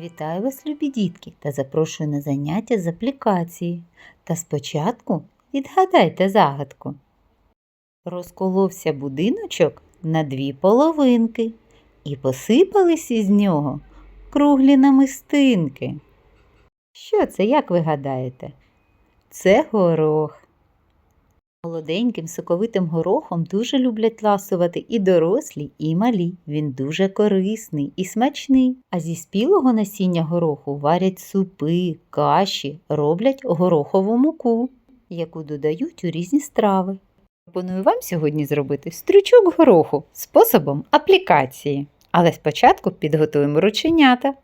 Вітаю вас, любі дітки, та запрошую на заняття з аплікації. Та спочатку відгадайте загадку. Розколовся будиночок на дві половинки, і посипались із нього круглі намистинки. Що це, як ви гадаєте? Це горох. Молоденьким соковитим горохом дуже люблять ласувати і дорослі, і малі. Він дуже корисний і смачний. А зі спілого насіння гороху варять супи, каші, роблять горохову муку, яку додають у різні страви. Пропоную вам сьогодні зробити стрючок гороху способом аплікації. Але спочатку підготуємо рученята.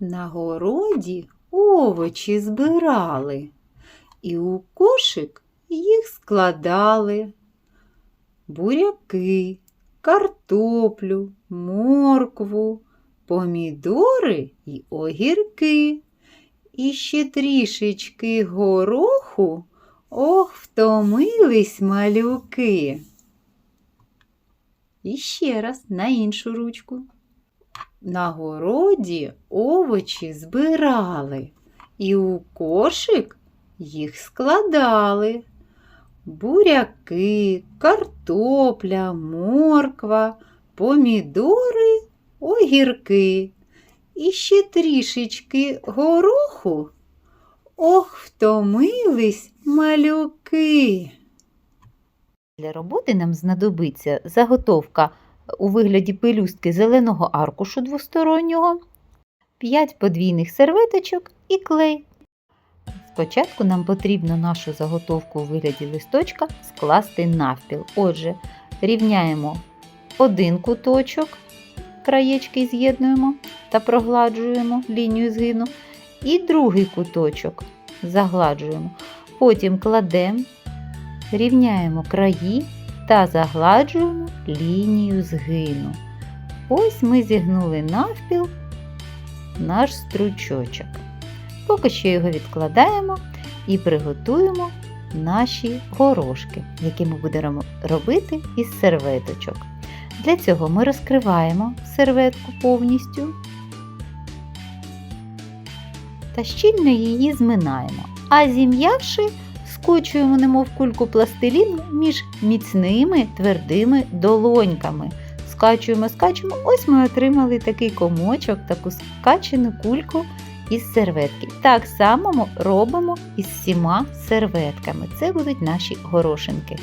На городі овочі збирали і у кошик їх складали буряки, картоплю, моркву, помідори й огірки. І ще трішечки гороху, ох, втомились малюки. І ще раз на іншу ручку. На городі овочі збирали, і у кошик їх складали. Буряки, картопля, морква, помідори, огірки. І ще трішечки гороху. Ох, втомились малюки. Для роботи нам знадобиться заготовка у вигляді пелюстки зеленого аркушу двостороннього, 5 подвійних серветочок і клей. Спочатку нам потрібно нашу заготовку у вигляді листочка скласти навпіл. Отже, рівняємо один куточок, краєчки з'єднуємо та прогладжуємо лінію згину, і другий куточок загладжуємо. Потім кладемо, рівняємо краї та загладжуємо лінію згину. Ось ми зігнули навпіл наш стручочок. Поки що його відкладаємо і приготуємо наші горошки, які ми будемо робити із серветочок. Для цього ми розкриваємо серветку повністю та щільно її зминаємо, а зім'явши, скочуємо немов кульку пластиліну між міцними твердими долоньками. Скачуємо, скачуємо, ось ми отримали такий комочок, таку скачену кульку із серветки. Так само ми робимо із всіма серветками. Це будуть наші горошинки.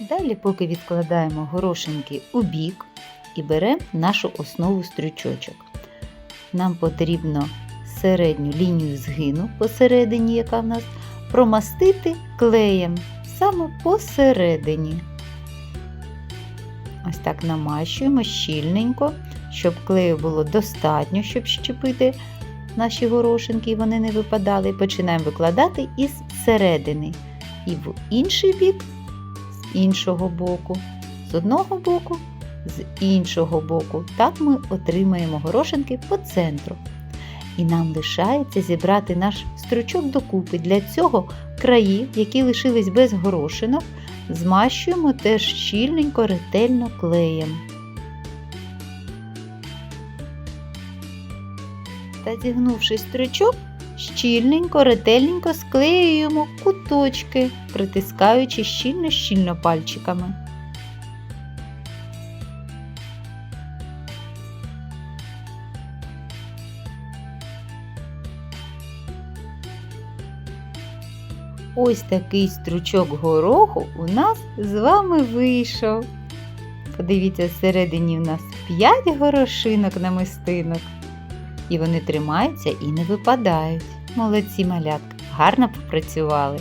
Далі, поки відкладаємо горошинки у бік і беремо нашу основу стрючочок. Нам потрібно середню лінію згину посередині, яка в нас, промастити клеєм саме посередині. Ось так намащуємо щільненько, щоб клею було достатньо, щоб щепити наші горошинки і вони не випадали. Починаємо викладати із середини. І в інший бік з іншого боку, з одного боку, з іншого боку. Так ми отримаємо горошинки по центру. І нам лишається зібрати наш стручок докупи. Для цього краї, які лишились без горошинок, змащуємо теж щільненько, ретельно клеєм. Та зігнувши стручок, щільненько, ретельненько склеюємо куточки, притискаючи щільно-щільно пальчиками. Ось такий стручок гороху у нас з вами вийшов. Подивіться, всередині у нас 5 горошинок на мистинок. І вони тримаються і не випадають. Молодці малятки, гарно попрацювали.